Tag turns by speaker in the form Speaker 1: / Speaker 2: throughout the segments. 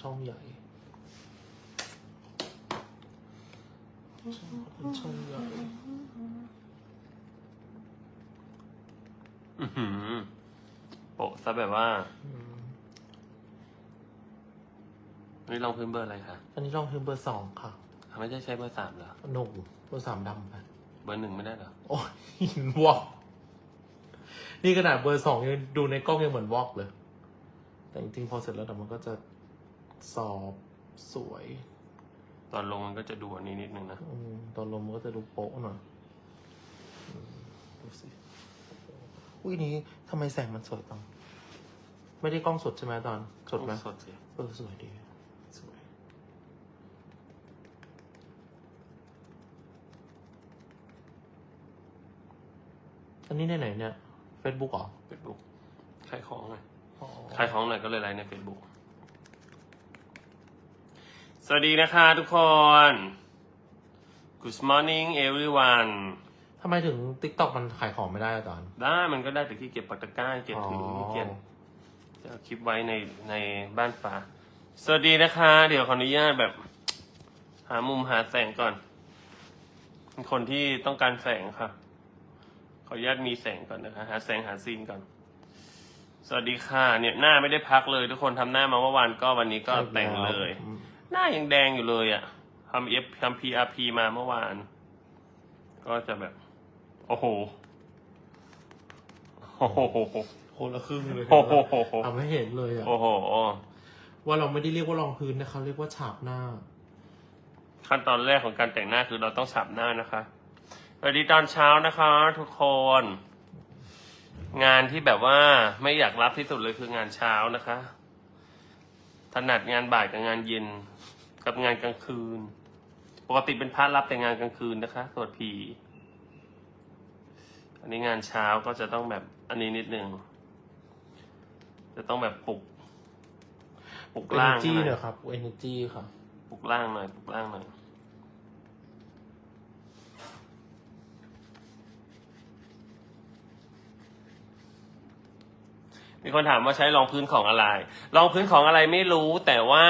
Speaker 1: ช่องใหญ่ช่องเป็นช่องใหญ่
Speaker 2: อื้อหือโปะซะแบบว่า
Speaker 1: อืม
Speaker 2: นี่ลองพื้นเบอร์อะไรคะ
Speaker 1: อันนี้ลองพื้นเบอร์สองค่ะ
Speaker 2: ไม่ใช่ใช้เบอร์สามเหรอ
Speaker 1: หนุ่มเบอร์สามดำไป
Speaker 2: เบอร์หนึ่งไม่ได้เหรอ
Speaker 1: โอ้ยหินวอกนี่ขนาดเบอร์สองยังดูในกล้องยังเหมือนวอกเลย แต่จริงๆพอเสร็จแล้วเดี๋ยวมันก็จะ สอบสวย
Speaker 2: ตอนลงมันก็จะดูอันนี้นิดนึงนะ
Speaker 1: อมตอนลมมันก็จะดูโป๊ะหน่อยอืมดูสิ อุ้ยนี้ทำไมแสงมันสวยจังไม่ได้กล้องสดใช่ไหมตอนสดไหม
Speaker 2: สดสิ
Speaker 1: เออสวยดีสวย อันนี้ในไหนเนี่ยเฟซบุ๊กเหรอ
Speaker 2: เฟซบุ๊กขายของไง
Speaker 1: อ๋อ
Speaker 2: ขายของหน่อยก็เลยไลฟ์ในเฟซบุ๊ก สวัสดีนะคะทุกคน Good morning everyone
Speaker 1: ทำไมถึง t ิ k t o k มันขายของไม่ได้อะตอน
Speaker 2: ได้มันก็ได้แต่ที่เก็บปากตะกร้าเก็บถืออเก็บจะเอาคลิปไว้ในในบ้านฟ้า สวัสดีนะคะ เดี๋ยวขออนุญาตแบบ หามุมหาแสงก่อนเป็นคนที่ต้องการแสงค่ะ ขออนุญาตมีแสงก่อนนะคะ หาแสงหาซีนก่อน สวัสดีค่ะ เนี่ยหน้าไม่ได้พักเลย ทุกคนทำหน้ามาเมื่อวานก็วันนี้ก็แต่งเลย
Speaker 1: อืม
Speaker 2: หน้ายังแดงอยู่เลยอะ่ะทำเอฟทำพีอาร์พีมาเมื่อวาน ก็จะแบบ โอ้โหโอ้โห
Speaker 1: คนละครึ่งเลย
Speaker 2: โอ้โห
Speaker 1: ทำให้เห็นเลยอะ
Speaker 2: โอ้โห
Speaker 1: ว่าเราไม่ได้เรียกว่ารองพื้นนะเขาเรียกว่าฉาบหน้า
Speaker 2: ขั้นตอนแรกของการแต่งหน้าคือเราต้องฉับหน้านะคะสวัสดีตอนเช้านะคะ ทุกคน งานที่แบบว่าไม่อยากรับที่สุดเลยคืองานเช้านะคะ ถนัดงานบ่ายกับงานเย็น กับงานกลางคืน ปกติเป็นพระรับแต่งานกลางคืนนะคะสวดผี อันนี้งานเช้าก็จะต้องแบบอันนี้นิดนึง จะต้องแบบปลุก ปลุกล่าง
Speaker 1: energy
Speaker 2: หน่
Speaker 1: เนี่
Speaker 2: อย
Speaker 1: ยครับ energy ค่ะ
Speaker 2: ปลุกล่างหน่อยปลุกล่างหน่อย มีคนถามว่าใช้รองพื้นของอะไร รองพื้นของอะไรไม่รู้แต่ว่า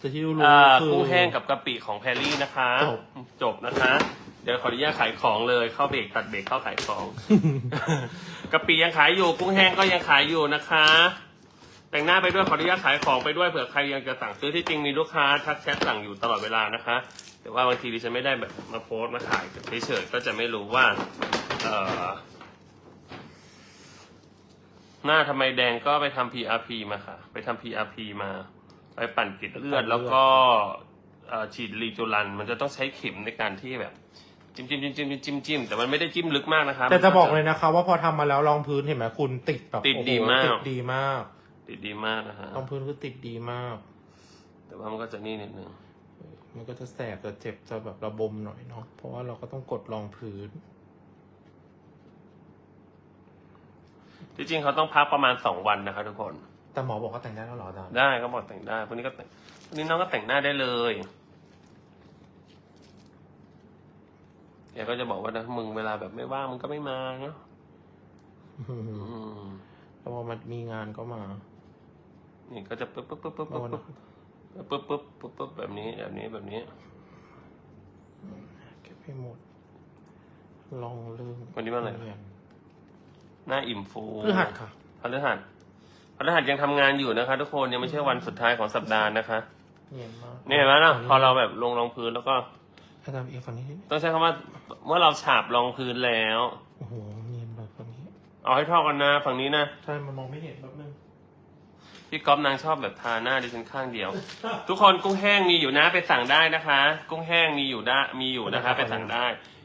Speaker 1: จะที่รู้
Speaker 2: เอ่อ
Speaker 1: คือ
Speaker 2: กุ้งแห้งกับกะปิของแพรรี่นะคะ
Speaker 1: จบ
Speaker 2: จบนะคะ เดี๋ยวขออนุญาตขายของเลยเข้าเบรกตัดเบรกเข้าขายของ กะปิยังขายอยู่กุ้งแห้งก็ยังขายอยู่นะคะ แต่งหน้าไปด้วยขออนุญาตขายของไปด้วยเผื่อใครยังจะสั่งซื้อที่จริงมีลูกค้าทักแชทสั่งอยู่ตลอดเวลานะคะ แต่ว่าบางทีดิฉันไม่ได้แบบมาโพสต์มาขายเฉยๆก็จะไม่รู้ว่าเอ่อ หน้าทำไมแดงก็ไปทำ PRP มาค่ะ ไปทำ PRP มา ไปปั่นเกล็ดเลือด แล้วก็เอ่อฉีดรีจูรัน มันจะต้องใช้เข็มในการที่แบบ จิ้มจิ้มจิ้มจิ้มจิ้มจิ้มแต่มันไม่ได้จิ้มลึกมากนะครับ
Speaker 1: แต่จะบอกเลยนะคะ ว่าพอทำมาแล้วรองพื้นเห็นไหมคุณติดแบบ
Speaker 2: ติด
Speaker 1: โอ้โห
Speaker 2: ดีมาก
Speaker 1: ติดดีมาก
Speaker 2: ติดดีมากนะฮะ
Speaker 1: รองพื้นคือติดดีมาก
Speaker 2: แต่ว่ามันก็จะนี่นิดนึง
Speaker 1: มันก็จะแสบจะเจ็บจะแบบระบมหน่อยเนาะเพราะว่าเราก็ต้องกดรองพื้น
Speaker 2: จริงเขาต้องพักประมาณสองวันนะคะทุกคน
Speaker 1: แต่หมอบอกว่าแต่งได้แล้วเหรออาจารย์
Speaker 2: ได้ก็บอกแต่งได้พวกนี้ก็แต่งพวกนี้น้องก็แต่งหน้าได้เลยแกก็จะบอกว่านะมึงเวลาแบบไม่ว่างมึงก็ไม่มาเนาะ
Speaker 1: อืม
Speaker 2: อืม
Speaker 1: แล้วพอมันมีงานก็มา
Speaker 2: นี่ก็จะปึ๊บปึ๊บปึ๊บปึ๊บ
Speaker 1: เอา
Speaker 2: ปึ๊บ
Speaker 1: นะ
Speaker 2: ปึ๊บปึ๊บปึ๊บปึ๊บแบบนี้แบบนี้แบบนี้
Speaker 1: เก็บให้หมด ลองเรื่อง
Speaker 2: วันนี้วันอะไร
Speaker 1: เรียน
Speaker 2: หน้าอิ่มฟู
Speaker 1: พฤหัสค่ะ
Speaker 2: พฤหัสพฤหัสยังทำงานอยู่นะคะ ทุกคนยังไม่ใช่วันสุดท้ายของสัปดาห์นะคะ
Speaker 1: เนียนมาก
Speaker 2: นี่เห็นไหมเนาะพอเราแบบลงรองพื้นแล้วก็
Speaker 1: อาจารย์เอฝั่งนี้
Speaker 2: ต้องใช้คำว่าเมื่อเราฉาบรองพื้นแล้ว
Speaker 1: โอ้โหเนียนแบบฝั่งนี้
Speaker 2: เอาให้เท่ากันนะฝั่งนี้นะ
Speaker 1: ใช่มันมองไม่เห็นแบบนึง
Speaker 2: พี่ก๊อฟนางชอบแบบทาหน้าดิฉันข้างเดียว ทุกคนกุ้งแห้งมีอยู่นะไปสั่งได้นะคะ กุ้งแห้งมีอยู่ได้มีอยู่นะคะ ไปสั่งได้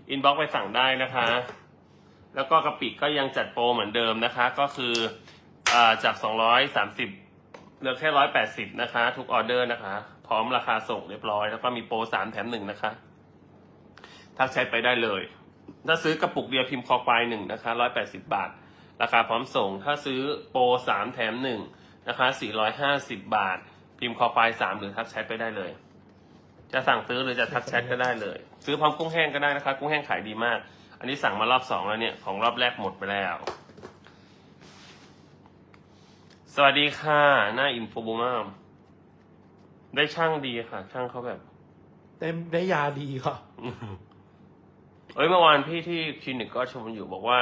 Speaker 2: อินบ็อกไปสั่งได้นะคะ แล้วก็กะปิก็ยังจัดโปรเหมือนเดิมนะคะ ก็คืออ่าจาก 230เหลือแค่ 180 นะคะ ทุกออเดอร์นะคะ พร้อมราคาส่งเรียบร้อย แล้วก็มีโปร 3 แถม 1 นะคะ ทักแชทไปได้เลย ถ้าซื้อกระปุกเดียวพิมพ์คอควายหนึ่งนะคะ 180 บาท ราคาพร้อมส่ง ถ้าซื้อโปร 3 แถม 1 นะคะ 450 บาท พิมพ์คอควาย 3 หรือทักแชทไปได้เลยจะสั่งซื้อหรือจะทักแชทก็ได้เลย ซื้อพร้อมกุ้งแห้งก็ได้นะคะ กุ้งแห้งขายดีมาก อันนี้สั่งมารอบสองแล้วเนี่ย ของรอบแรกหมดไปแล้ว สวัสดีค่ะ หน้าอินโฟบูมามได้ช่างดีค่ะ ช่างเขาแบบ
Speaker 1: ได้ได้ยาดีค่ะ
Speaker 2: เอ้ยเมื่อวานพี่ที่คลินิกก็ชมอยู่บอกว่า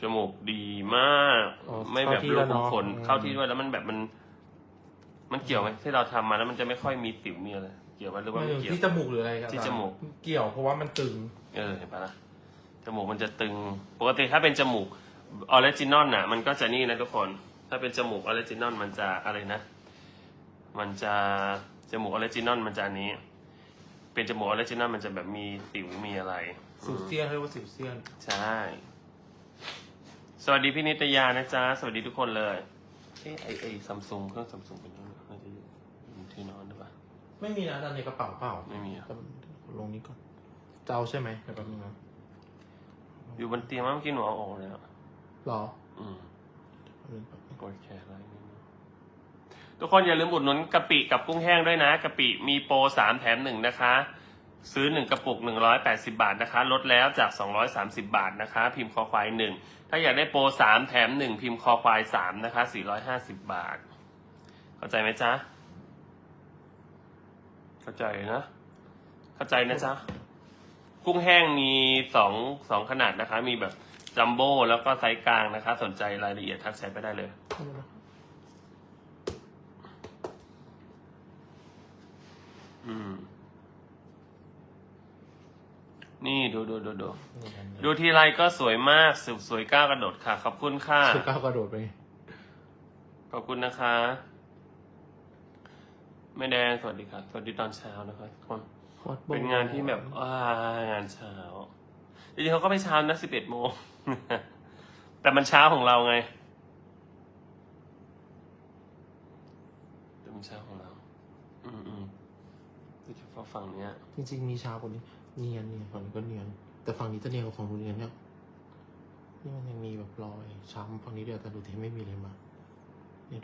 Speaker 2: จมูกดีมาก
Speaker 1: อ๋อ
Speaker 2: ไม่แบบ
Speaker 1: เข้าที่
Speaker 2: รู
Speaker 1: แล้ว
Speaker 2: ขุม
Speaker 1: เนาะ
Speaker 2: ขน
Speaker 1: อืม
Speaker 2: เข้าที่ด้วยแล้วมันแบบมัน มันเกี่ยวไหมที่เราทำมาแล้วมันจะไม่ค่อยมีสิวมีอะไรเกี่ยวไหมหรือว่า
Speaker 1: ไม่
Speaker 2: ไม่เกี่ยว
Speaker 1: ที่จมูกหรืออะไรครับ
Speaker 2: ที่จมูก
Speaker 1: เกี่ยวเพราะว่ามันตึง
Speaker 2: เออเห็นปะล่ะ จมูกมันจะตึง ปกติถ้าเป็นจมูกออริจินอลน่ะ มันก็จะนี่นะทุกคน ถ้าเป็นจมูกออริจินอลมันจะอะไรนะ มันจะจมูกออริจินอลมันจะอันนี้ เป็นจมูกออริจินอลมันจะแบบมีสิวมีอะไร
Speaker 1: สิวเซียนเรียกว่าสิวเซียน
Speaker 2: ใช่ สวัสดีพี่นิตยานะจ๊ะ สวัสดีทุกคนเลยเอ้ไอไอซัมซุงเครื่องซัมซุงเป็นยังไงน่าจะอยู่อยู่ที่นอนหรือเปล่า
Speaker 1: ไม่มีนะตอนในกระเป๋าเปล่า
Speaker 2: ไม่มีอะ
Speaker 1: แต่ลงนี้ก่อนจะเอาใช่ไหมเดี๋ยวแป๊บนึงนะ
Speaker 2: อยู่บนเตียงเมื่อกี้หนูเอาออกเลยอะ
Speaker 1: หรอ
Speaker 2: อืม
Speaker 1: แป๊บนึงแป๊บนึง
Speaker 2: กดแชร์ไลน์นิดนึงทุกคนอย่าลืมอุดหนุนกะปิกับกุ้งแห้งด้วยนะกะปิมีโปรสามแถมหนึ่งนะคะ ซื้อหนึ่งกระปุกหนึ่งร้อยแปดสิบาทนะคะ ลดแล้วจากสองร้อยสามสิบาทนะคะ พิมพ์คอควายหนึ่งถ้าอยากได้โปรสามแถมหนึ่งพิมพ์คอควายสามนะคะสี่ร้อยห้าสิบบาท เข้าใจไหมจ๊ะ เข้าใจนะ เข้าใจนะจ๊ะ กุ้งแห้งมีสองสองขนาดนะคะ มีแบบจัมโบ้แล้วก็ไซส์กลางนะคะ สนใจรายละเอียดทักแชทไปได้เลย อืม นี่ดูดูดูดูดูทีไรก็สวยมากสวยสวยก้าวกระโดดค่ะ ขอบคุณค่ะ
Speaker 1: คือก้าวกระโดดไป
Speaker 2: ขอบคุณนะคะ แม่แดงสวัสดีค่ะ สวัสดีตอนเช้านะคะทุกคน เป็นงานที่แบบว้างานเช้าจริงๆเขาก็ไม่เช้านะสิบเอ็ดโมง แต่มันเช้าของเราไงแต่มันเช้าของเรา อืมอืมโดยเฉพาะฝั่งเนี้ย
Speaker 1: จริง ๆ มีช้ากว่านี้ เนียนเนี่ยฝั่งนี้ก็เนียน แต่ฝั่งนี้จะเนียนกว่าฝั่งนู้นเนียนเนี่ยนี่มันยังมีแบบรอยช้ำฝั่งนี้เดียวแต่ดูที่ไม่มีเลยมาย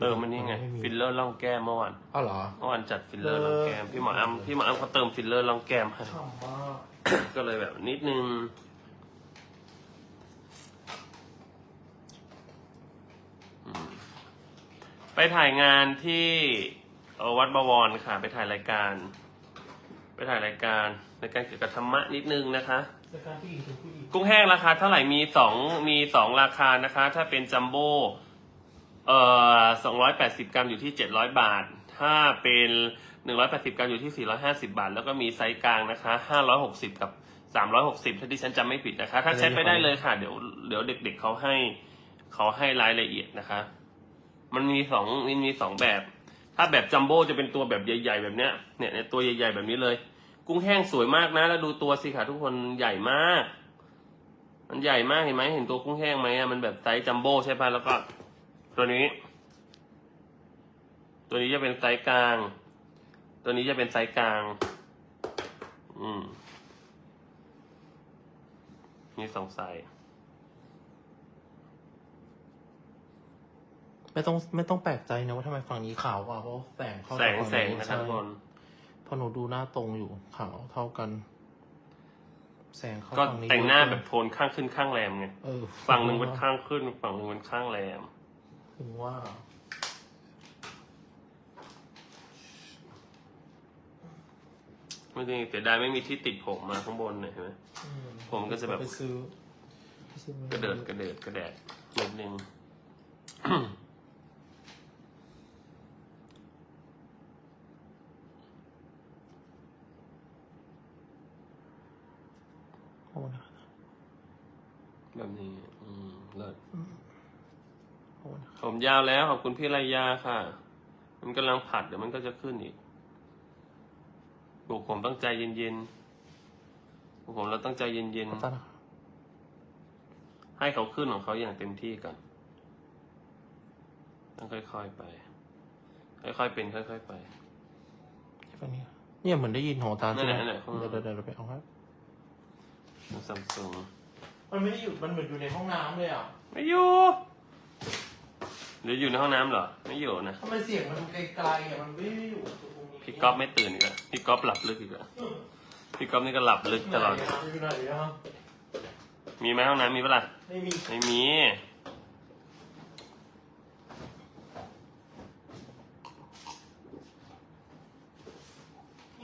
Speaker 2: เติมมันนี่ไง
Speaker 1: ม่มี
Speaker 2: ฟิลเลอร์ล่องแก้มเมื่อวาน
Speaker 1: อ้าวเหรอ
Speaker 2: เมื่อวานจัดฟิลเลอร์ล่องแก้ม พี่หมออ้ำพี่หมออ้ำเขาเติมฟิลเลอร์ล่องแก้มให้
Speaker 1: ฉ่ำมาก
Speaker 2: ก็เลยแบบนิดนึงอืมไปถ่ายงานที่เอ่อวัดบวรค่ะ ไปถ่ายรายการ ไปถ่ายรายการรายการเกี่ยวกับธรรมะนิดนึงนะคะ
Speaker 1: แต่การผู้หญิงเป็นผู้หญิง
Speaker 2: กุ้งแห้งราคาเท่าไหร่มีสองมีสองราคานะคะ ถ้าเป็นจัมโบ้ เอ่อสองร้อยแปดสิบกรัมอยู่ที่เจ็ดร้อยบาท ถ้าเป็นหนึ่งร้อยแปดสิบกรัมอยู่ที่สี่ร้อยห้าสิบาท แล้วก็มีไซส์กลางนะคะห้าร้อยหกสิบกับสามร้อยหกสิบถ้าที่ฉันจำไม่ผิดนะคะ ถ้าเช็คไปได้เลยค่ะ เดี๋ยวเดี๋ยวเด็ก ๆเขาให้เขาให้รายละเอียดนะคะ มันมีสองมันมีสองแบบ ถ้าแบบจัมโบ้จะเป็นตัวแบบใหญ่ ๆ แบบเนี้ยเนี่ยเนี่ยตัวใหญ่ ๆ แบบนี้เลย กุ้งแห้งสวยมากนะ แล้วดูตัวสิค่ะทุกคนใหญ่มาก มันใหญ่มากเห็นไหมเห็นตัวกุ้งแห้งไหมอะมันแบบไซส์จัมโบ้ใช่ปะแล้วก็ ตัวนี้ ตัวนี้จะเป็นไซส์กลาง ตัวนี้จะเป็นไซส์กลาง อืมมีสองไซส์
Speaker 1: ไม่ต้องไม่ต้องแปลกใจนะว่าทำไมฝั่งนี้ขาวกว่าเพราะแสงเข้า
Speaker 2: แสง
Speaker 1: จาก
Speaker 2: แส
Speaker 1: ฝั่
Speaker 2: ง
Speaker 1: นี้
Speaker 2: นะครับทุกคน
Speaker 1: เพอหนูดูหน้าตรงอยู่ขาวเท่ากัน แสงเข้า
Speaker 2: ก็
Speaker 1: ฝั่งนี้
Speaker 2: แต่งหน้า
Speaker 1: เยอะ
Speaker 2: แบบโทนข้างขึ้นข้างแรมไง
Speaker 1: เออ
Speaker 2: ฝั่งหนึ่งมันข้างขึ้น ฝั่งหนึ่งมันข้างแรม
Speaker 1: ถึงว่า
Speaker 2: ไม่จริงเสียดายไม่มีที่ติดผมมาข้างบนเนี่ยเห็นไหม
Speaker 1: อื
Speaker 2: ผมก็จะแบบ
Speaker 1: ไปซื้อไปซื้อมาก
Speaker 2: ระเดิดกระเดิดกระแดดนิดนึง
Speaker 1: โอ้นะ
Speaker 2: แบบนี้ อืมเลิศ
Speaker 1: โอ้นะ
Speaker 2: ผมยาวแล้วขอบคุณพี่รายาค่ะ มันกำลังผัดเดี๋ยวมันก็จะขึ้นอีกปลูกผมต้องใจเย็นๆปลูกผมเราต้องใจเย็น
Speaker 1: ขอต้อนรับ
Speaker 2: ๆให้เขาขึ้นของเขาอย่างเต็มที่ก่อน ต้องค่อยๆไป ค่อยๆเป็น ค่อย ๆ ไป
Speaker 1: ใช่ปะเนี่ยเนี่ยเหมือนได้ยินหัวตาใช่ไหม
Speaker 2: นั่นแหละนั่นแหละ
Speaker 1: เดี๋ยวเดี๋ยวเดี๋ยวเราไปเอาครับ
Speaker 2: ซัมซุง
Speaker 1: มันไม่ได้อยู่มันเหมือนอยู่ในห้องน้ำเลยอะ
Speaker 2: ไม่อยู่ หรืออยู่ในห้องน้ำเหรอ ไม่อยู่นะ
Speaker 1: ทำไมเสียงมันดูไกลๆอะมันไม่ได้อยู่ตรงนี้
Speaker 2: พี่ก๊อฟไม่ตื่นอีกแล้วพี่ก๊อฟหลับลึกอีกแล้วพี่ก๊อฟนี่ก็หลับลึกตลอด
Speaker 1: ไหนอะอยู่ไหนอะ
Speaker 2: มีไหมห้องน้ำมีปะล่ะ
Speaker 1: ไม่มี
Speaker 2: ไม่มี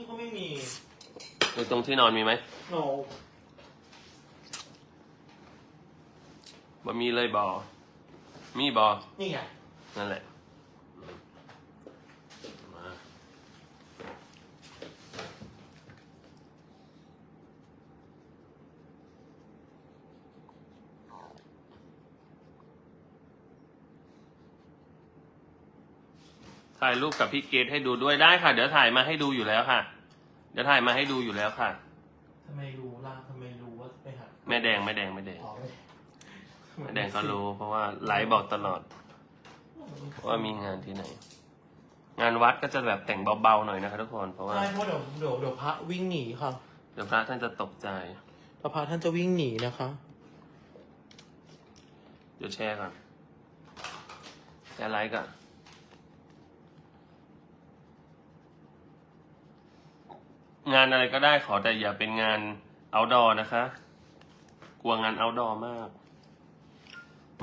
Speaker 1: มไม่มี
Speaker 2: ดูตรงที่นอนมีไหม
Speaker 1: โน
Speaker 2: บ่มีเลยบอ มีบอ
Speaker 1: นี่ไง
Speaker 2: นั่นแหละ มาถ่ายรูปกับพี่เกดให้ดูด้วยได้ค่ะ เดี๋ยวถ่ายมาให้ดูอยู่แล้วค่ะ เดี๋ยวถ่ายมาให้ดูอยู่แล้วค่ะ
Speaker 1: ทำไมรู้ล่ะทำไมรู้ว่าไปหา
Speaker 2: แม่แดงแม่แดงแม่แดง
Speaker 1: อ๋อไม่
Speaker 2: แม่แดงก็รู้เพราะว่าไลฟ์บอกตลอด ว่ามีงานที่ไหน งานวัดก็จะแบบแต่งเบาๆหน่อยนะคะทุกคนเพราะว่า
Speaker 1: ใช่เพราะเดี๋ยวเดี๋ยวเดี๋ยวพระวิ่งหนีค่ะ
Speaker 2: เดี๋ยวพระท่านจะตกใจ
Speaker 1: พระพระท่านจะวิ่งหนีนะคะ
Speaker 2: เดี๋ยวแชร์ก่อนแชร์ไลค์ก่อนงานอะไรก็ได้ขอแต่อย่าเป็นงาน outdoor นะคะ กลัวงาน outdoor มาก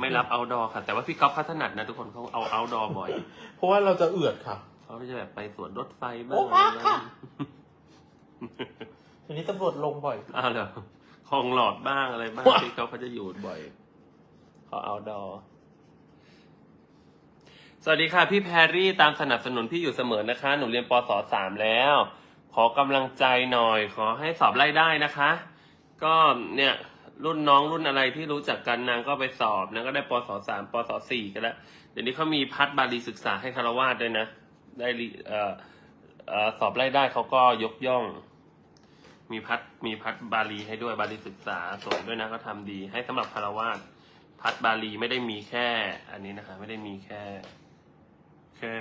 Speaker 2: ไม่รับ outdoor ค่ะ แต่ว่าพี่ก๊อฟเขาถนัดนะทุกคนเขาเอา outdoor บ่อย
Speaker 1: เพราะว่าเราจะเอือดค่ะ
Speaker 2: เขาจะแบบไปสวนรถไฟบ้า
Speaker 1: โอ้
Speaker 2: ง
Speaker 1: พักค่ะ ทีนี้ตำรวจลงบ่อย
Speaker 2: อ้าวเหรอคลองหลอดบ้างอะไรบ้าง
Speaker 1: ว้า
Speaker 2: ที่เขาเขาจะอยู่บ่อยเขาเอาดอ สวัสดีค่ะ พี่แพรรี่ตามสนับสนุนพี่อยู่เสมอนะคะ หนูเรียนปศสามแล้ว ขอกำลังใจหน่อย ขอให้สอบไล่ได้นะคะ ก็เนี่ย รุ่นน้องรุ่นอะไรที่รู้จักกันนางก็ไปสอบนางก็ได้ปศสามปศสี่กันแล้วเดี๋ยวนี้เขามีพัฒบาลีศึกษาให้คารวาสด้วยนะ ได้เอ่อเอ่อสอบไล่ได้เขาก็ยกย่อง มีพัดมีพัดบาลีให้ด้วยบาลีศึกษาสวยด้วยนะก็ทำดีให้สำหรับคารวาสพัดบาลีไม่ได้มีแค่ อันนี้นะคะ ไม่ได้มีแค่ แค่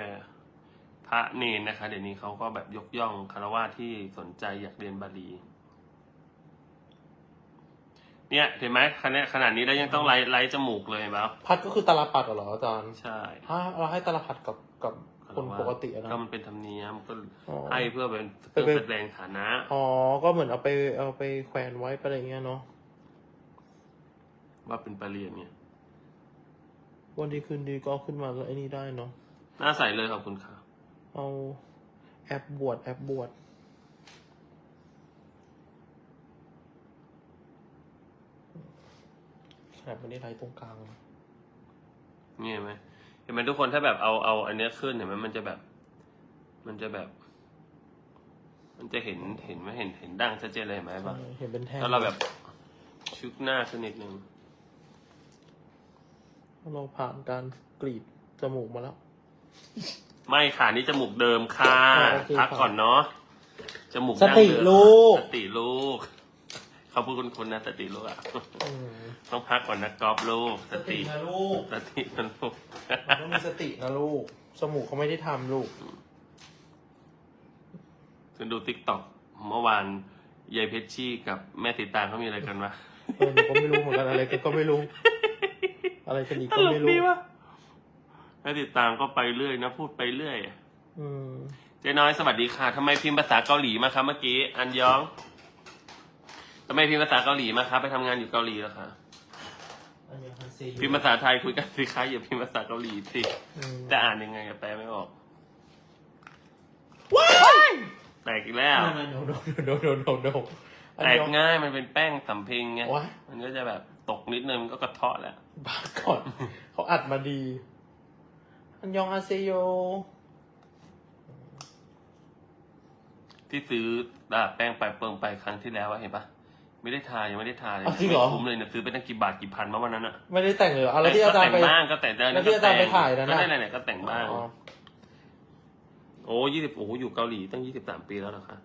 Speaker 2: พระเนนนะคะ เดี๋ยวนี้เขาก็แบบยกย่องคารวาสที่สนใจอยากเรียนบาลี เนี่ยเห็นไหมขนาดขนาดนี้แล้วยังต้องไล่ไล่จมูกเลยเห็นไหม
Speaker 1: พัดก็คือตาลปัดเหรออาจารย์
Speaker 2: ใช่
Speaker 1: ถ้าเราให้ตาลปัดกับกับคนปกติอะนะ
Speaker 2: ก็มันเป็นธรรมเนียมก็
Speaker 1: อ๋อ
Speaker 2: ให้เพื่อเป็น
Speaker 1: ไป
Speaker 2: เพื่อ
Speaker 1: ไป
Speaker 2: แสดงฐานะ
Speaker 1: อ๋อ ก็เหมือนเอาไปเอาไปแขวนไว้ไปอะไรเงี้ยเนาะ
Speaker 2: ว่าเป็นปรริญญาเนี่ย
Speaker 1: วันดีคืนดีก็เอาขึ้นมาแล้วไอ้นี่ได้เนาะ
Speaker 2: หน้าใสเลยขอบคุณค่ะ
Speaker 1: เอาแอปบวชแอปบวช ขนาดไม่ได้ไลท์ตรงกลางนะ
Speaker 2: นี่เห็นไหมเห็นไหมทุกคนถ้าแบบเอาเอาอันเนี้ยขึ้นเห็นไหมมันจะแบบ มันจะแบบ มันจะเห็นเห็นไหมเห็นเห็นดั้งชัดเจนเลยเห็นไหมปะ
Speaker 1: ใช่เห็นเป็นแท่ง
Speaker 2: ถ้าเราแบบชุกหน้าขึ้นนิดนึง
Speaker 1: เราผ่านการกรีดจมูกมาแล้ว
Speaker 2: ไม่ค่ะ นี่จมูกเดิมค่ะ
Speaker 1: อ๋อโอเค
Speaker 2: พัก
Speaker 1: ครับ
Speaker 2: ก่อนเนาะจมูก
Speaker 1: สติ
Speaker 2: ดั้งเดิม
Speaker 1: ลูก
Speaker 2: สติลูก เขาพูดคุณคุณนะสติลูกอะ
Speaker 1: อืม
Speaker 2: ต้องพักก่อนนะกอล์ฟลูกส
Speaker 1: สติ
Speaker 2: ติ
Speaker 1: นะลูก
Speaker 2: สติมันลูก
Speaker 1: มันต้องมีสตินะลูกจมูกเขาไม่ได้ทำลูก
Speaker 2: ถึงดูติ๊กต็อกเมื่อวานยายเพชรชี่กับแม่ติดตามเขามีอะไรกันวะ
Speaker 1: เออหนูก็ไม่รู้เหมือนกันอะไรกันก็ไม่รู้ อะไรกันอีก
Speaker 2: ต
Speaker 1: ก็
Speaker 2: ลก
Speaker 1: ไม่รู้
Speaker 2: ดีวะแม่ติดตามก็ไปเรื่อยนะพูดไปเรื่อย
Speaker 1: อืม
Speaker 2: เจ๊น้อยสวัสดีค่ะทำไมพิมพ์ภาษาเกาหลีมาคะเมื่อกี้ อันยอง ทำไมพิมพ์ภาษาเกาหลีมาคะไปทำงานอยู่เกาหลีแล้วคะ
Speaker 1: อันยังฮันซี
Speaker 2: พิมพ์ภาษาไทยคุยกันสิคะอย่าพิมพ์ภาษาเกาหลีสิ
Speaker 1: อืม
Speaker 2: จะอ่านยังไงอะแปลไม่ออก
Speaker 1: ว้าย
Speaker 2: แตกอีกแล้ว
Speaker 1: โนโนโนโนโนโน
Speaker 2: แตกง่ายมันเป็นแป้งสำเพ็งไง
Speaker 1: ว้าย
Speaker 2: มันก็จะแบบตกนิดนึงมันก็กระเทาะแหละ
Speaker 1: บ้าก่อนเขาอัดมาดี อันยองอาเซโย
Speaker 2: ที่ซื้ออะแป้งไปเปิงไปครั้งที่แล้วอะเห็นปะ ไม่ได้ทายังไม่ได้ทาเลย
Speaker 1: อ้าวจริงเหรอ
Speaker 2: ไม่คุ้มเลยเนี่ยซื้อไปตั้งกี่บาทกี่พันมาวันนั้นอะ
Speaker 1: ไม่ได้แต่งเลยเหรออะไรที่อาจารย์ไป
Speaker 2: ก็แต่งบ้างก็แต่งได้
Speaker 1: แล้วที่อาจารย์ไปถ่ายนั่น
Speaker 2: ก็
Speaker 1: น่ะ
Speaker 2: ได้แหละก็แต่งบ้าง
Speaker 1: อ๋อ
Speaker 2: โอ้ยี่สิบโอ้โหอยู่เกาหลีตั้งยี่สิบสามปีแล้วเหรอคะ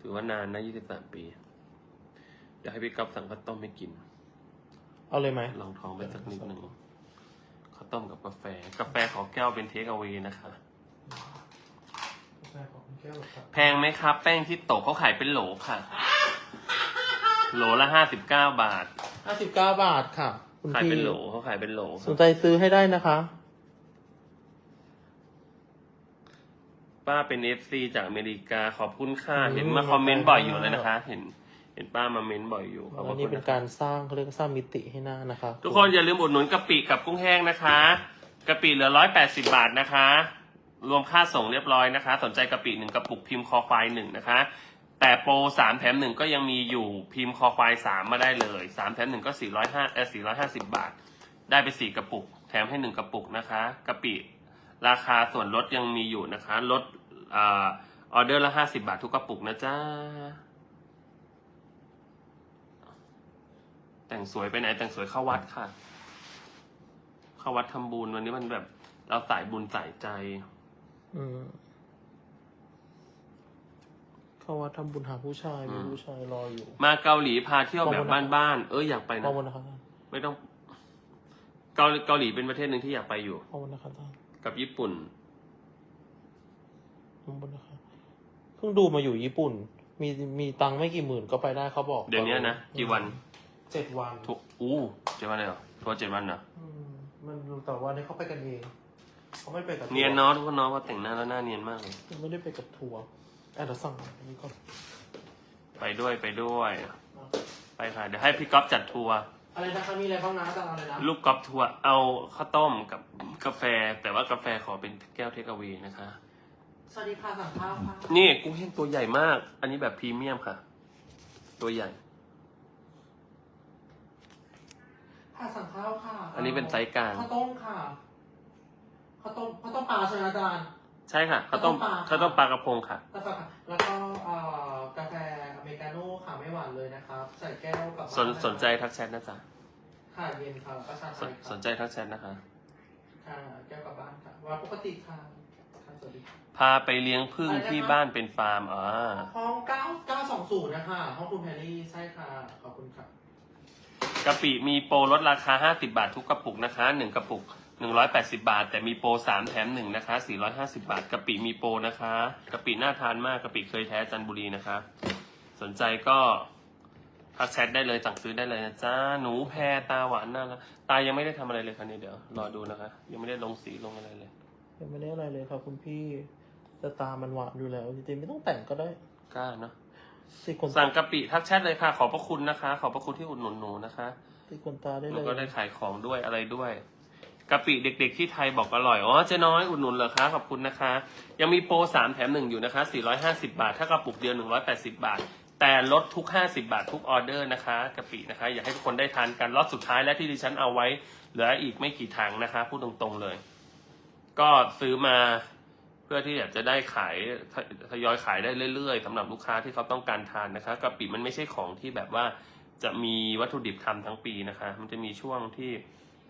Speaker 2: ถือว่านานนะยี่สิบสามปีอยากให้พี่ก๊อฟสั่งข้าวต้มให้กิน
Speaker 1: เอาเลยไหม
Speaker 2: ลองท้องไปสักนิดหนึ่งข้าวต้มกับกาแฟ กาแฟขอแก้วเป็นเทคเอา a y นะคะ แพงไหมครับ แป้งที่โตกเขาขายเป็นโหลค่ะ โหลละห้าสิบเก้าบาท
Speaker 1: ห้าสิบเก้าบาทค่ะ คุณ
Speaker 2: ขาย
Speaker 1: พี่
Speaker 2: เป็นโหลเขาขายเป็นโหล
Speaker 1: สนใจซื้อให้ได้นะคะ
Speaker 2: ป้าเป็นเอฟซีจากอเมริกาขอบคุณค่ะ
Speaker 1: อืม
Speaker 2: เห็นมาคอมเมนต์บ่อยอยู่เลยนะคะ เห็น เห็นป้ามาเมนต์บ่อยอยู่ขอบ
Speaker 1: อัน
Speaker 2: คุ
Speaker 1: นี้
Speaker 2: ณ
Speaker 1: เป็น
Speaker 2: นะคะ
Speaker 1: การสร้างเขาเรียกว่าสร้างมิติให้หน้านะคะ
Speaker 2: ทุกคนอย่าลืมอุดหนุนกะปิกับกุ้งแห้งนะคะกะปิเหลือร้อยแปดสิบาทนะคะ รวมค่าส่งเรียบร้อยนะคะ สนใจกะปิหนึ่งกระปุกพิมพ์คอควายหนึ่งนะคะ แต่โปรสามแถมหนึ่งก็ยังมีอยู่พิมพ์คอควายสามมาได้เลยสามแถมหนึ่งก็สี่ร้อยห้าเออสี่ร้อยห้าสิบบาท ได้ไปสี่กระปุก แถมให้หนึ่งกระปุกนะคะกะปิราคาส่วนลดยังมีอยู่นะคะลดอออเดอร์ละห้าสิบาททุกกระปุกนะจ๊ะแต่งสวยไปไหน แต่งสวยเข้าวัดค่ะ เข้าวัดทำบุญวันนี้มันแบบ เราสายบุญสายใจ
Speaker 1: อืม เขาว่าทำบุญหาผู้ชายมี
Speaker 2: อืม
Speaker 1: ผู้ชายรออยู่
Speaker 2: มาเกาหลีพาเที่ยวแบบ
Speaker 1: ขอบคุณนะครับ
Speaker 2: บ้านๆ เอออยากไป
Speaker 1: ข
Speaker 2: นะ
Speaker 1: อบคุณนะครับท่าน
Speaker 2: ไม่ต้อง เกาเกาหลีเป็นประเทศหนึ่งที่อยากไปอยู่
Speaker 1: ขอบคุณนะครับท่าน
Speaker 2: กับญี่ปุ่น
Speaker 1: ขอบคุณนะครับเพิ่งดูมาอยู่ญี่ปุ่น มีมีตังค์ไม่กี่หมื่นก็ไปได้เขาบอก
Speaker 2: เดี๋ยวนี้นะกี่วัน
Speaker 1: เจ็ดวัน
Speaker 2: ทุกอู้เจ็ดวันเลยเหรอทัวร์เจ็ดวันเหรอ
Speaker 1: อืมมันแต่ว่าเนี่ยเขาไปกันเองเขาไม่ไปกับทัวร์
Speaker 2: เนียนเนาะทุกคนเนาะว่าแต่งหน้าแล้วหน้าเนียนมากเลย
Speaker 1: ไม่ได้ไปกับทัวร์แอบเดี๋ยวสั่งอันนี้ก่อน
Speaker 2: ไปด้วยไปด้วย ไปค่ะ เดี๋ยวให้พี่ก๊อฟจัดทัวร์
Speaker 1: อะไรนะคะมีอะไรบ้างนะสั่งอะไรนะ
Speaker 2: ลูกก๊อฟทัวร์เอาข้าวต้มกับกาแฟ แต่ว่ากาแฟขอเป็นแก้วเทคเอา a y นะคะ
Speaker 1: สวัสดีค่ะสั่งข้าวค่ะ
Speaker 2: นี่กุ้งแห้งตัวใหญ่มาก อันนี้แบบพรีเมียมค่ะ ตัวใหญ่
Speaker 1: ค่ะสั่งข้าวค่ะ
Speaker 2: อันนี้เป็นไซส์กลาง
Speaker 1: ข้าวต้มค่ะข้าวต้มข้าวต้มปลาใช่ไหมอาจารย์
Speaker 2: ใช่ค่ะข้าวต้ม
Speaker 1: ข้าวต้มปลา
Speaker 2: ข้าวต้มปลากระพงค่ะ
Speaker 1: แล้วก็แล้วก็เอ่อกาแฟอเมริกาโน่ค่ะไม่หวานเลยนะครับ ใส่แก้วกับ
Speaker 2: สนสนใจทักแชทนะจ๊ะ
Speaker 1: ค่ะเย็นค่ะแล้วก็ชาไท
Speaker 2: สน
Speaker 1: ย
Speaker 2: ส
Speaker 1: ค่ะ
Speaker 2: นใจทักแชทนะคะ
Speaker 1: ค่ะแก้วกลับบ้านค่ะวันปกติค่ะค่ะสวัสดีค่ะ
Speaker 2: พาไปเลี้ยงพึ่งที่บ้านเป็นฟาร์มอ๋อ
Speaker 1: ห้องเก้าเก้าสองศูนย์นะคะห้องคุณแพรรี่ใช่ค่ะขอบคุณค่ะ
Speaker 2: กะปิมีโปรลดราคา 50 บาททุกกระปุกนะคะ 1 กระปุก 180 บาท แต่มีโปร3แถม1นะคะ 450 บาทกะปิมีโปรนะคะกะปิน่าทานมากกะปิเคยแท้จันทบุรีนะคะ สนใจก็ทักแชทได้เลยสั่งซื้อได้เลยนะจ๊ะหนูแพรตาหวานน่ารักตายังไม่ได้ทำอะไรเลยค่ะนี่เดี๋ยวรอดูนะคะ ยังไม่ได้ลงสีลงอะไรเลย
Speaker 1: ยังไม่ได้อะไรเลยครับคุณพี่แต่ตามันหวานอยู่แล้วจริงๆไม่ต้องแต่งก็ได้
Speaker 2: กล้าเนาะ
Speaker 1: สีขน
Speaker 2: สั่งกะปิทักแชทเลยค่ะ ขอบพระคุณนะคะ ขอบพระคุณที่อุดหนุนหนูนะคะ
Speaker 1: สีขนตาได้
Speaker 2: ห
Speaker 1: เล
Speaker 2: นู
Speaker 1: ย
Speaker 2: ก็ได้ขายของด้วยอะไรด้วย กะปิเด็กๆที่ไทยบอกอร่อย อ๋อเจ๊น้อยอุดหนุนเหรอคะ ขอบคุณนะคะ ยังมีโปรสามแถมหนึ่งอยู่นะคะ 450 บาท ถ้ากระปุกเดียว 180 บาท แต่ลดทุก 50 บาททุกออเดอร์นะคะกะปินะคะ อยากให้ทุกคนได้ทานกันล็อตสุดท้ายและที่ดิฉันเอาไว้เหลืออีกไม่กี่ถังนะคะ พูดตรงๆเลย ก็ซื้อมาเพื่อที่อยากจะได้ขายททยอยขายได้เรื่อยๆสำหรับลูกค้าที่เขาต้องการทานนะคะกะปิมันไม่ใช่ของที่แบบว่าจะมีวัตถุดิบทำทั้งปีนะคะ มันจะมีช่วงที่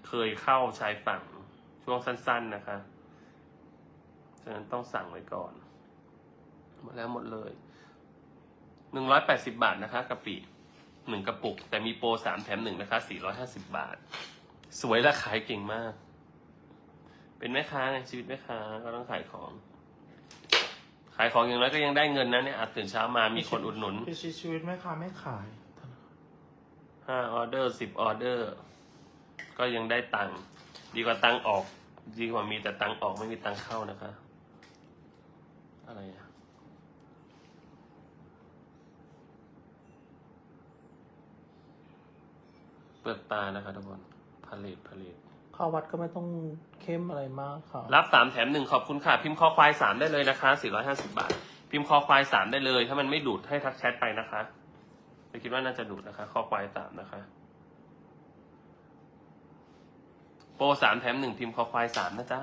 Speaker 2: เคยเข้าชายฝั่งช่วงสั้น ๆนะคะ ฉะนั้นต้องสั่งไว้ก่อน หมดแล้วหมดเลยหนึ่งร้อยแปดสิบาทนะคะกะปิหนึ่งกระปุก แต่มีโปรสามแถมหนึ่งนะคะสี่ร้อยห้าสิบาท สวยและขายเก่งมาก เป็นแม่ค้าไงชีวิตแม่ค้าก็ต้องขายของ ขายของอย่างน้อยก็ยังได้เงินนะเนี่ยอาจตื่นเช้ามามีคนอุดหนุน
Speaker 1: พี่ชีวิตแม่ค้าไม่ขาย
Speaker 2: ห้าออเดอร์สิบออเดอร์ ก็ยังได้ตังค์ดีกว่าตังค์ออก ดีกว่ามีแต่ตังค์ออกไม่มีตังค์เข้านะคะ อะไรอะเปลือกตานะคะทุกคนผลิตผลิต
Speaker 1: ข้าววัดก็ไม่ต้องเข้มอะไรมากค่ะ
Speaker 2: รับสามแถมหนึ่งขอบคุณค่ะ พิมพ์คอควายสามได้เลยนะคะสี่ร้อยห้าสิบาท พิมพ์คอควายสามได้เลย ถ้ามันไม่ดูดให้ทักแชทไปนะคะแต่คิดว่าน่าจะดูดนะคะ คอควายสามนะคะ โปรสามแถมหนึ่งพิมพ์คอควายสามนะจ๊ะ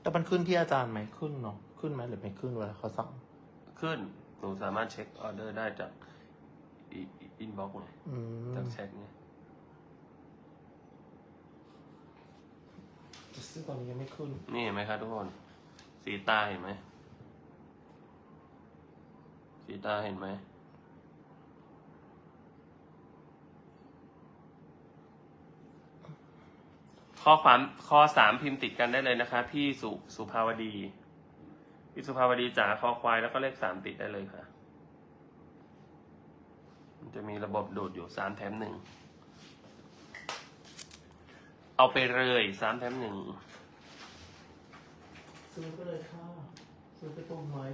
Speaker 1: แต่มันขึ้นที่อาจารย์ไหมขึ้นเนาะขึ้นไหมหรือไม่ขึ้นเวลาเขาสั่ง
Speaker 2: ขึ้น หนูสามารถเช็คออเดอร์ได้จากอินบ็อกซ์ไง
Speaker 1: อืม
Speaker 2: จากแชทไง
Speaker 1: ซึ่งตอนนี้ยังไม่ขึ้น
Speaker 2: นี่เห็นไหมครับทุกคน สีตาเห็นไหม สีตาเห็นไหม ข้อความข้อสามพิมพ์ติดกันได้เลยนะคะ พี่สุสุภาวดี พี่สุภาวดีจ๋าคอควายแล้วก็เลขสามติดได้เลยค่ะ มันจะมีระบบดูดอยู่สามแถมหนึ่ง เอาไปเลยสามแถมหนึ่ง
Speaker 1: ซื้อไปเลยค่ะซื้อไปตรงไว้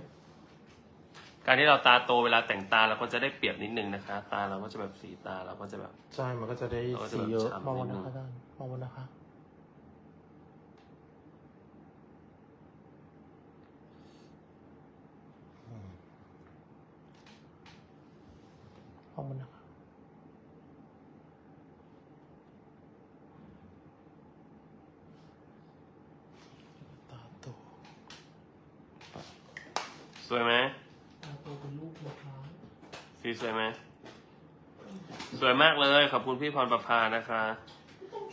Speaker 2: การที่เราตาโตเวลาแต่งตาเราก็จะได้เปรียบนิดนึงนะคะ ตาเราก็จะแบบสีตาเราก็จะแบบ
Speaker 1: ใช่ มันก็จะได้
Speaker 2: เราก็จะ
Speaker 1: สี
Speaker 2: แบบ
Speaker 1: เยอะ
Speaker 2: ฉ่ำ
Speaker 1: มองบน
Speaker 2: นิดนึ
Speaker 1: นะ
Speaker 2: ง
Speaker 1: คะท่านมองบนนะคะอืมมองบนนะคะตาโต
Speaker 2: สวยไหม
Speaker 1: ตาโตเป็นลูกมะพร้าว
Speaker 2: สีสวยไหมสวยมากเลยขอบคุณพี่พรประภานะคะ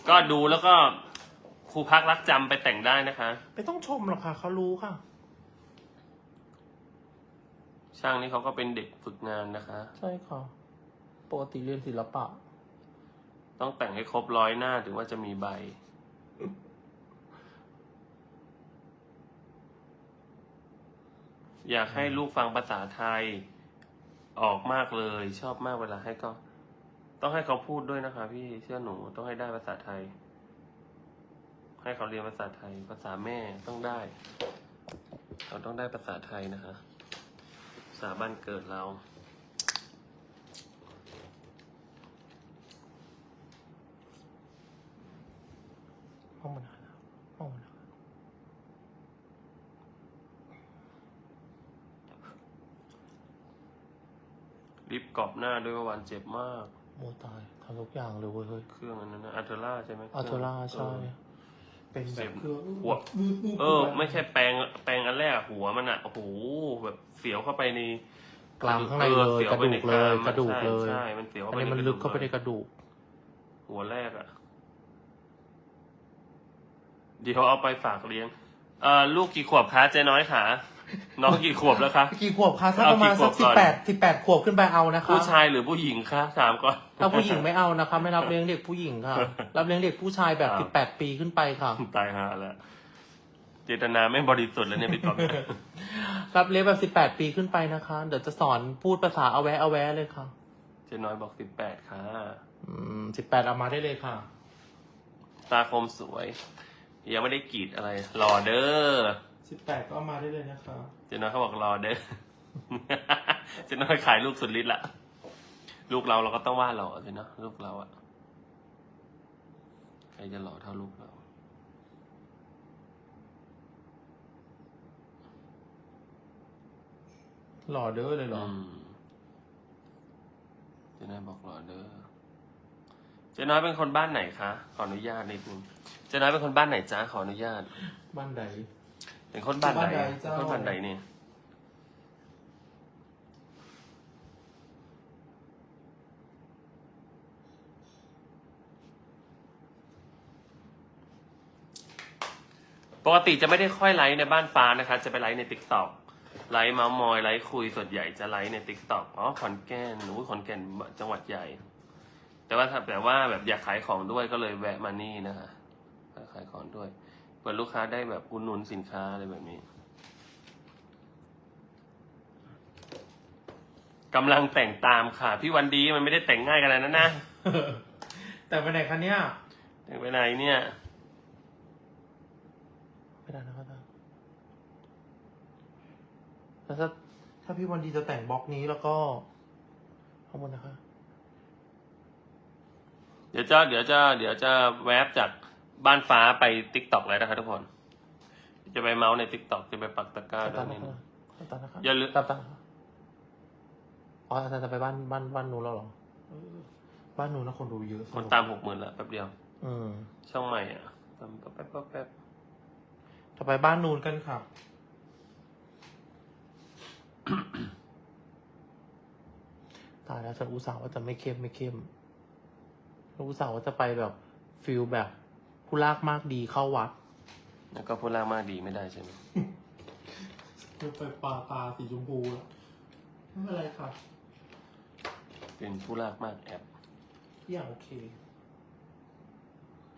Speaker 2: ก็ดูแล้วก็ครูพักรักจำไปแต่งได้นะคะ
Speaker 1: ไม่ต้องชมหรอกค่ะเขารู้ค่ะ
Speaker 2: ช่างนี่เขาก็เป็นเด็กฝึกงานนะคะ
Speaker 1: ใช่ค่ะปกติเรียนศิลปะ
Speaker 2: ต้องแต่งให้ครบร้อยหน้าถึงว่าจะมีใบ อยากให้ลูกฟังภาษาไทยออกมากเลย ชอบมากเวลาให้ก็ ต้องให้เขาพูดด้วยนะคะ พี่เชื่อหนูต้องให้ได้ภาษาไทย ให้เขาเรียนภาษาไทย ภาษาแม่ต้องได้เขาต้องได้ภาษาไทยนะคะภาษาบ้านเกิดเรา
Speaker 1: ห้องมันาห้องมันหา
Speaker 2: ลิปกรอบหน้าด้วยเมื่อวานเจ็บมาก
Speaker 1: โมตายทำทุกอย่างเลยเว้ยเฮ้ย
Speaker 2: เครื่องอันนั้นนะอัลเทอร่าใช่ไหม
Speaker 1: อัลโทราใช่
Speaker 2: เออ
Speaker 1: เป็นแบ
Speaker 2: เจ็
Speaker 1: บบเครื่อง
Speaker 2: หัวเออ ไม่ใช่แปลงแปลงอันแรกอะหัวมันอะโอ้โหแบบเสียวเข้าไปใน
Speaker 1: กลางข้างในเลย
Speaker 2: ออสี
Speaker 1: ก
Speaker 2: ว
Speaker 1: ระ
Speaker 2: ไป
Speaker 1: ดู
Speaker 2: ใน
Speaker 1: กเลยา
Speaker 2: ม
Speaker 1: กระดูกเลย
Speaker 2: ใช่ใช่มันเสียว
Speaker 1: อั
Speaker 2: เข้านไป
Speaker 1: นี้มัน
Speaker 2: ใระ
Speaker 1: ลึกเข้าไปในกระดูก
Speaker 2: หัวแรกอะเดี๋ยวเอาไปฝากเลี้ยงเอ่อลูกกี่ขวบคะเจ๊น้อยขาน้องกี่ขวบแล้วคะ
Speaker 1: กี่ขวบคะถ้า
Speaker 2: เอา
Speaker 1: ประมาณ
Speaker 2: กี่ข
Speaker 1: สั
Speaker 2: ว
Speaker 1: ก
Speaker 2: บ
Speaker 1: สิ
Speaker 2: ก่
Speaker 1: บ
Speaker 2: อน
Speaker 1: แปดสิบแปดขวบขึ้นไปเอานะคะ
Speaker 2: ผู้ชายหรือผู้หญิงคะถามก่อน
Speaker 1: ถ้าผู้หญิงไม่เอานะคะไม่รับเลี้ยงเด็กผู้หญิงค่ะ รับเลี้ยงเด็กผู้ชายแบบ
Speaker 2: ครับ
Speaker 1: สิบแปดปีขึ้นไปค่ะ
Speaker 2: ตายฮาแล้วเจตนาไม่บริสุทธิ์แล้วเนี่ยพี่ป๊อป
Speaker 1: รับเลี้ยงแบบสิบแปดปีขึ้นไปนะคะ เดี๋ยวจะสอนพูดภาษาเอาแวะเอาแวะเลยค่ะ
Speaker 2: เจ๊น้อยบอกสิบแปดค่ะ
Speaker 1: อืมสิบแปดเอามาได้เลยค่ะ
Speaker 2: ตาคมสวย ยังไม่ได้กรีดอะไรรอเด้อ
Speaker 1: สิบแปดก็เอามาได้เลยนะคะ
Speaker 2: เจ๊น้อยเขาบอกรอเด้อ เจ๊น้อยขายลูกสุดฤทธิ์ละลูกเราเราก็ต้องว่าหล่อสินะลูกเราอะใครจะหล่อเท่าลูกเรา
Speaker 1: หล่อเด้อเลยเหรอ
Speaker 2: อืมเจ๊น้อยบอกรอเด้อ เจ๊น้อยเป็นคนบ้านไหนคะ ขออนุญาตนิดนึง เจ๊น้อยเป็นคนบ้านไหนจ้าขออนุญาต
Speaker 1: บ้านใด
Speaker 2: เป็นคนบ้านไหน
Speaker 1: บ้านใด
Speaker 2: เป็น
Speaker 1: เจ้า
Speaker 2: คนบ้านไหนเนี่ยปกติจะไม่ได้ค่อยไลฟ์ในบ้านฟ้านะคะ จะไปไลฟ์ในติ๊กต็อกไลฟ์เมาส์มอยไลฟ์คุยส่วนใหญ่จะไลฟ์ในติ๊กต็อกอ๋อขอนแก่นหนูขอนแก่นจังหวัดใหญ่ แต่ว่าถ้าแต่ว่าแบบอยากขายของด้วยก็เลยแวะมานี่นะคะขายของด้วย เปิดลูกค้าได้แบบอุดหนุนสินค้าอะไรแบบนี้กำลังแต่งตามค่ะ พี่วันดีมันไม่ได้แต่งง่ายขนาดนั้นนะ
Speaker 1: แต่ไปไหนคะเนี่ย
Speaker 2: แต่งไปไหนเนี่ย
Speaker 1: ไม่ได้นะครับแล้วถ้าถ้าพี่วันดีจะแต่งบล็อกนี้แล้วก็ข้างบนนะคะ
Speaker 2: เดี๋ยวจะเดี๋ยวจะเดี๋ยวจะแวบจาก บ้านฟ้าไปติ๊กต็อกเลยนะครับทุกคน จะไปเมาส์ในติ๊กต็อกจะไปปักตะกร้าด้ว
Speaker 1: ตายม
Speaker 2: นี่
Speaker 1: นะ
Speaker 2: นะ
Speaker 1: ตามนะคะ
Speaker 2: อย่าลืม
Speaker 1: ตามตามนะคะอ๋ออาจารย์จะไปบ้านบ้านบ้านนู้นแล้วเหรอเออบ้านนู้นนะคนดูเยอะ
Speaker 2: คนตามหกหมื่นละแป๊บเดียว
Speaker 1: อืม
Speaker 2: ช่องใหม่อะตามแป๊บแป๊บแป๊บแป๊บ
Speaker 1: จะไปบ้านนู้นกันค่ะ ตายแล้วฉันอุตส่าห์ว่าจะไม่เข้มไม่เข้มฉันอุตส่าห์ว่าจะไปแบบฟิลแบบ ผู้ลากมากดีเข้าวัด
Speaker 2: แล้วก็พูดล่างมากดีไม่ได้ใช่ไหม
Speaker 1: ไปปลาตาสีชมพูแล้วไม่เป็นไรค่ะ
Speaker 2: เป็นผู้ลากมากแอบ
Speaker 1: ทุกอย่างโอเค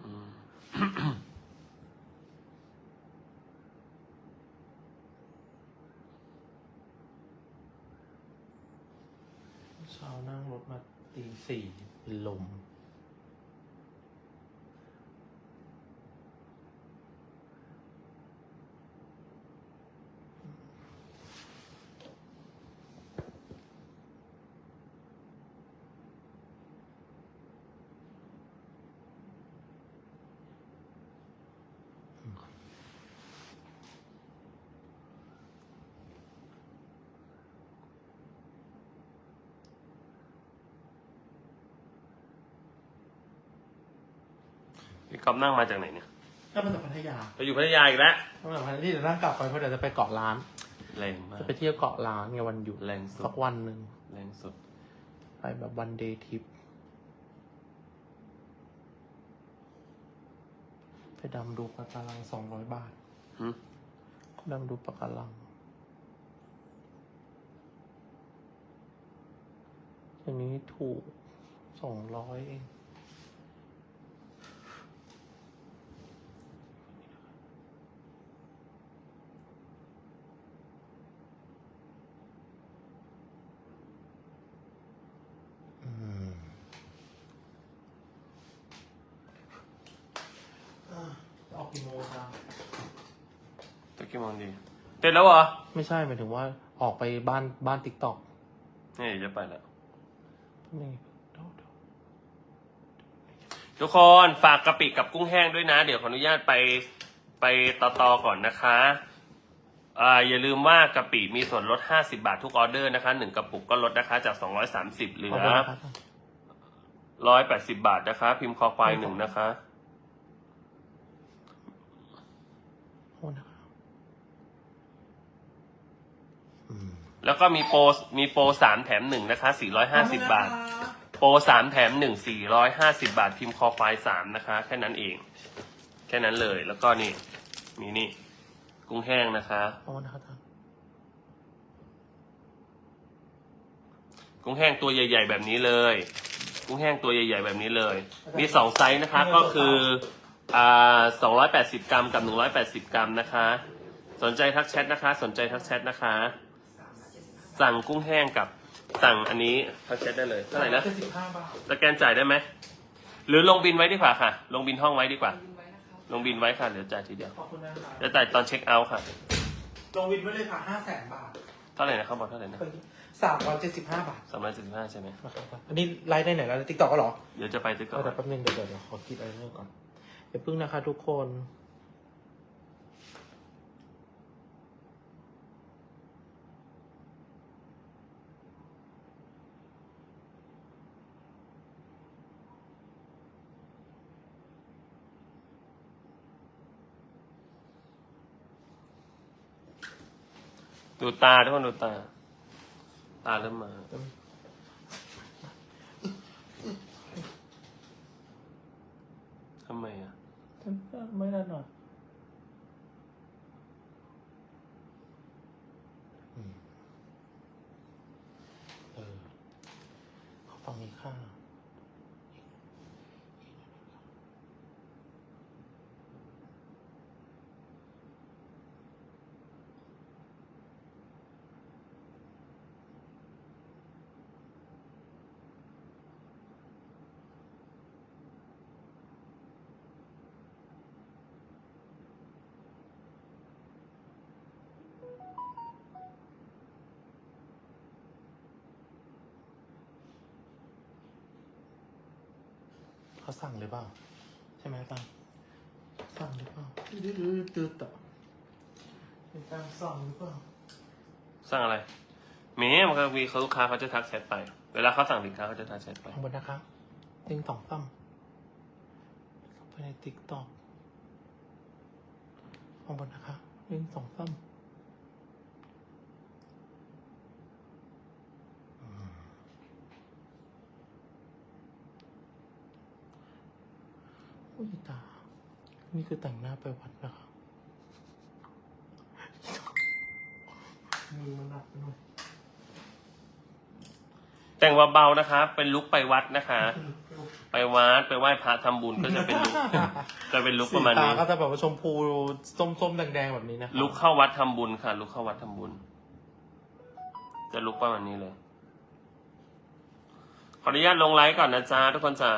Speaker 2: อืม
Speaker 1: เช้านั่งรถมาตีสี่เป็นลม
Speaker 2: ก๊อฟนั่งมาจากไหนเนี่ย
Speaker 1: ถ้ามาจากพัทยา
Speaker 2: เราอยู่พัทยาอีกแล้ว
Speaker 1: ถ้ามาจากพัทยาที่จะนั่งกลับไปเพราะเดี๋ยวจะไปเกาะล้าน
Speaker 2: แรงมาก
Speaker 1: จะไปเที่ยวเกาะล้านไงวันหยุด
Speaker 2: แรงสุ
Speaker 1: สั
Speaker 2: ด
Speaker 1: กวันหนึ่ง
Speaker 2: แรงสุด
Speaker 1: ไปแบบวันเดย์ทริปไปดำดูปะการังสองร้อยบาท
Speaker 2: หึ
Speaker 1: ดำดูปะการังอันนี้ถูกสองร้อยเอง อืมอะจะออ กกี่โมงครับ
Speaker 2: ตะกี้มองดีเสร็จแล้วเหรอ
Speaker 1: ไม่ใช่หมายถึงว่าออกไปบ้านบ้านติ๊กต็อก
Speaker 2: นี่เดี๋ยวจะไปแล้ว
Speaker 1: นี่เดี๋ยวเดี๋ยว
Speaker 2: ทุกคนฝากกะปิกับกุ้งแห้งด้วยนะ เดี๋ยวขออนุญาตไปไปต่อต่อก่อนนะคะอ่าอย่าลืมว่ากะปิมีส่วนลด 50 บาททุกออเดอร์นะคะหนึ่งกระปุกก็ลดนะคะ จาก 230เหลื
Speaker 1: ขอบ
Speaker 2: อ
Speaker 1: คุณนะครับ
Speaker 2: 180 บาทนะคะ พิมพ์คอควายหนึ่งนะคะ
Speaker 1: ขอบคุณนะครับอืม
Speaker 2: แล้วก็มีโปรมีโปรสามแถมหนึ่งนะคะ450บาท โปรสามแถมหนึ่ง450บาทพิมพ์คอควายสามนะคะ แค่นั้นเอง แค่นั้นเลยแล้วก็นี่ มีนี่ กุ้งแห้งนะคะ
Speaker 1: ขอบคุณนะครับท่าน
Speaker 2: กุ้งแห้งตัวใหญ่ ๆ แบบนี้เลย กุ้งแห้งตัวใหญ่ ๆ แบบนี้เลย มีสองไซส์นะคะก็คืออ่า280กรัมกับ180กรัมนะคะ สนใจทักแชทนะคะ สนใจทักแชทนะคะ สั่งกุ้งแห้งกับสั่งอันนี้ทักแชทได้เลยเท่าไหร่นะ
Speaker 1: เจ็ดสิบห้าบาท
Speaker 2: สแกนจ่ายได้ไหมหรือลงบินไว้ดีกว่าค่ะ ลงบินห้องไว้ดีกว่า
Speaker 3: ยินไว้นะครับ
Speaker 2: ลงบินไว้ค่ะเดี๋ยวจ่ายทีเดียว
Speaker 1: ขอบคุณนะครับ
Speaker 2: เดี๋ยวจ่ายตอนเช็คเอาท์ค่ะ
Speaker 1: ลงวินไว้เลยค่ะห้าแสนบาท
Speaker 2: เท่าไหร่นะเขาบอกเท่าไหร่นะ
Speaker 1: สามร้อยเจ็ดสิบห้าบาท
Speaker 2: สามร้อยสิบห้าใช่ไหม
Speaker 1: นะครับอันนี้ไลฟ์ได้ไหนแล้วติ๊กต็อกก็เหรอ
Speaker 2: เดี๋ยวจะไปติ๊กต็อ
Speaker 1: เดี๋ยวแป๊บนึงเดี๋ยวเดี๋ยวเดี๋ยวขอคิดอะไรเรื่องก่อนอย่าพึ่งนะคะทุกคน
Speaker 2: ดูตาทุกคนดูตา ตาเริ่มมา ทำไมอะ
Speaker 1: ไม่ได้หน่อยอืมเออเขาฟังมีค่า เขาสั่งหรือเปล่า ใช่ไหมตังสั่งหรือเปล่าดื้อตืดต่อเป็นการสั่งหรือเปล่า
Speaker 2: สั่งอะไรมีมันก็มีเขาลูกค้าเขาจะทักแชทไป เวลาเขาสั่งสินค้าเขาจะทักแชทไป
Speaker 1: ข้างบนนะคะหนึ่งสองสามเข้าไปในติ๊กต็อกข้างบนนะคะหนึ่งสองสา อุ้ยตา นี่คือแต่งหน้าไปวัดนะคะมือมันหนักไปหน่อย
Speaker 2: แต่งเบาๆนะคะ เป็นลุกไปวัดนะคะ ไปวัดไปไหว้พระทำบุญก็จะเป็นลุก จะเป็นลุกประมาณนี้
Speaker 1: สีตก็จะแบบว่าชมพูส้มๆแดงๆแบบนี้นะคะ
Speaker 2: ลุกเข้าวัดทำบุญค่ะ ลุกเข้าวัดทำบุญ จะลุกประมาณนี้เลย ขออนุญาตลงไลฟ์ก่อนนะจ๊ะทุกคนจ๋า